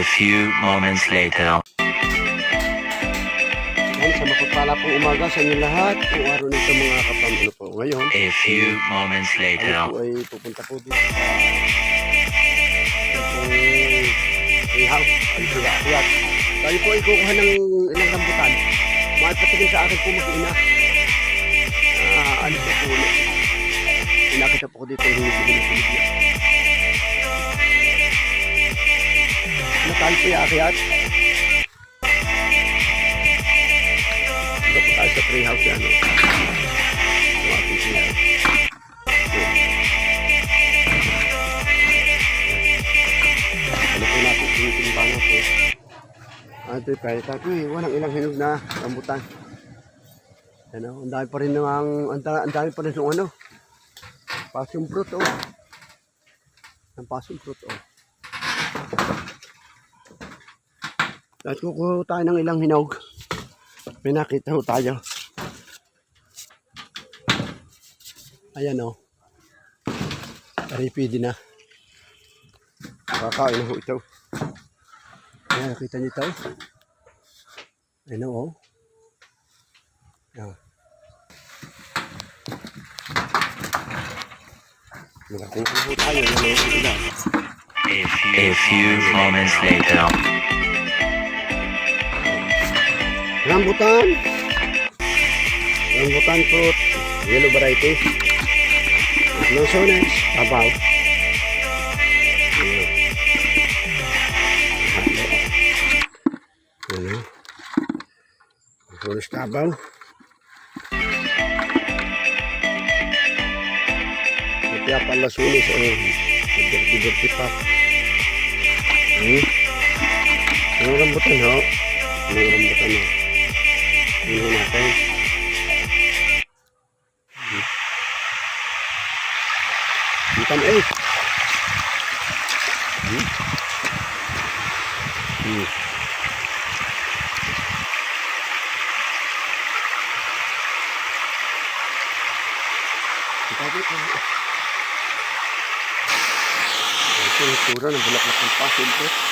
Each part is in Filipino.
few moments later. Yan, sa mapagpala pong umaga sa inyo lahat. Kung araw nito mga kapam, ano po, ngayon, A few moments ano later. po ay pupunta po dito sa. Ay, kaya, kaya. Tayo po ay kukuha ng ilang rambutan. Mapatingin sa akin po mag-ina. Ah, ano po po ulit. Inakita po ko dito yung hindi na Ano tayo po yung akyat? Dito po tayo sa tree house yan. Ano po natin tinitimbangan po. Ah, ito yung kahit ako. Walang ilang hinog na rambutan. Ano, ang dami pa rin ng ang, ang dami pa rin ng ano. Passion fruit oh. Ang passion fruit oh. At kukuha tayo ng ilang hinog. May nakita ho tayo. Ayan oh. Ready na. Kakain ho ito. Ayan, nakita niyo ito. Ayan. Ayan. Ayan oh. Ilan. A few, a few moments later. Rambutan. Rambutan fruit. Yellow variety. Lansones. Tabaw. Ano? Lansones tabaw. Kaya pala sunis. Oh. Diverti pa. Hmm. Ano rambutan ho? Ano rambutan ho? Ano natin? Hmm. Bukan eh. Hmm. Hmm. Ito yung tura ng bulaklak ng pasil ko.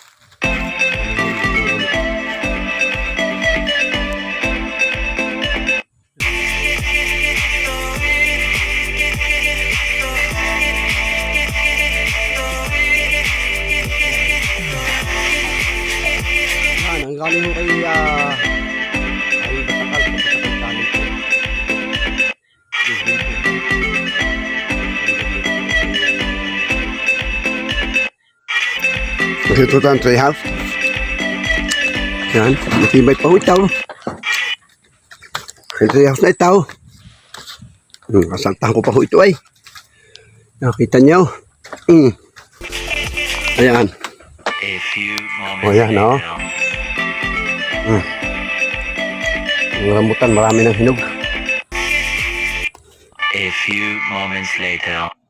Ang tray house. Yan, matibay pa ho ito. Tray house na ito. Hmm, kasaltahan ko pa ho ito ay. Nakita niyo? Hmm. Ayan. Oh, yan, no? later. Ang rambutan, marami ng hinog. A few moments later.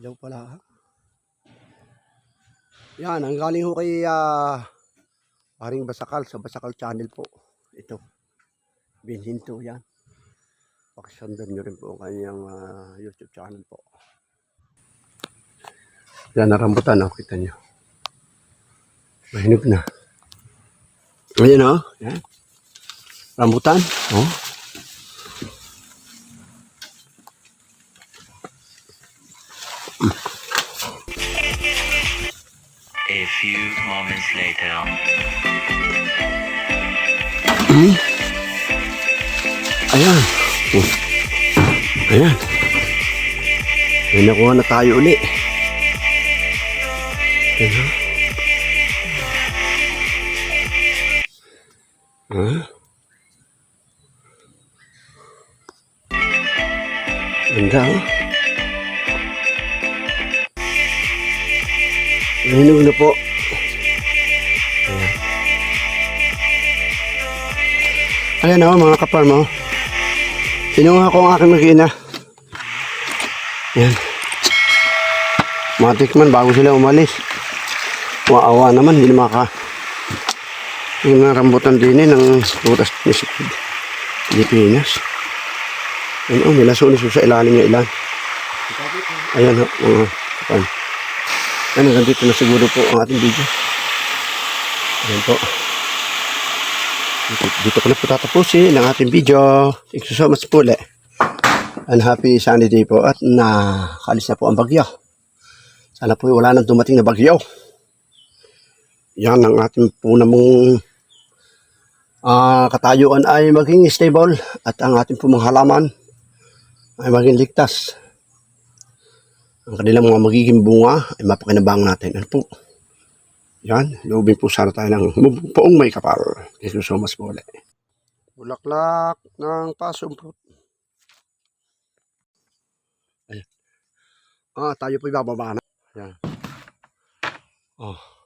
Ilaw pala ha. Yan, ang galing ho kay ah, paring Basakal sa Basakal channel po. Ito. Binhinto yan. Pakisundan nyo rin po ang kanyang ah, YouTube channel po. Yan, narambutan oh, kita nyo. Mahinog na. Ayan oh. Yan. Rambutan. Oh. Few moments later. Ayan. Oh. Ayan. May nakuha na tayo uli. Ayan. Ha? Ganda oh. Hinog na po. Ayan o mga kapal mo. Kinuha ko ang aking makina. Yan. Matikman bago sila umalis. Waawa naman, hindi na maka. Yung mga rambutan din eh, ng putas ni Pilipinas. Ayun, oh, may laso sa ilalim niya ilan. Ayan, oh, mga kapal. Ano, ganito na siguro po ang ating video. Ayan po. Dito, ko na po tatapusin ang ating video. Thank you so much po ulit. And happy sunny day po at nakalis na po ang bagyo. Sana po wala nang dumating na bagyo. Yan ang ating po namang ah, katayuan ay maging stable at ang ating po mga halaman ay maging ligtas. Ang kanilang mga magiging bunga ay mapakinabang natin. Ano po? Yan, loobin po sana tayo ng poong may kapal. Thank you so much po ulit. Bulaklak ng passion. Ayan. Ah, tayo po ibababa na. Yan. Oh.